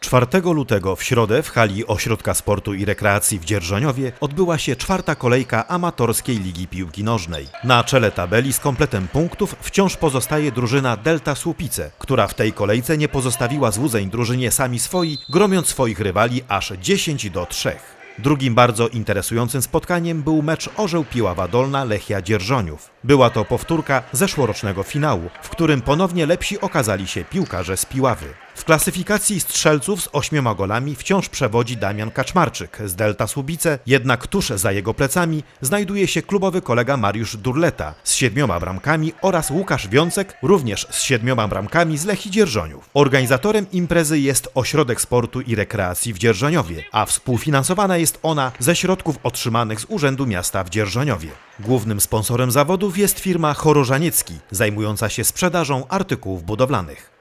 4 lutego w środę w hali Ośrodka Sportu i Rekreacji w Dzierżoniowie odbyła się czwarta kolejka amatorskiej ligi piłki nożnej. Na czele tabeli z kompletem punktów wciąż pozostaje drużyna Delta Słupice, która w tej kolejce nie pozostawiła złudzeń drużynie sami swoi, gromiąc swoich rywali aż 10 do 3. Drugim bardzo interesującym spotkaniem był mecz Orzeł Piława Dolna Lechia Dzierżoniów. Była to powtórka zeszłorocznego finału, w którym ponownie lepsi okazali się piłkarze z Piławy. W klasyfikacji strzelców z ośmioma golami wciąż przewodzi Damian Kaczmarczyk z Delta Słubice, jednak tuż za jego plecami znajduje się klubowy kolega Mariusz Durleta z siedmioma bramkami oraz Łukasz Wiącek również z siedmioma bramkami z Lechii Dzierżoniów. Organizatorem imprezy jest Ośrodek Sportu i Rekreacji w Dzierżoniowie, a współfinansowana jest ona ze środków otrzymanych z Urzędu Miasta w Dzierżoniowie. Głównym sponsorem zawodów jest firma Chorożaniecki, zajmująca się sprzedażą artykułów budowlanych.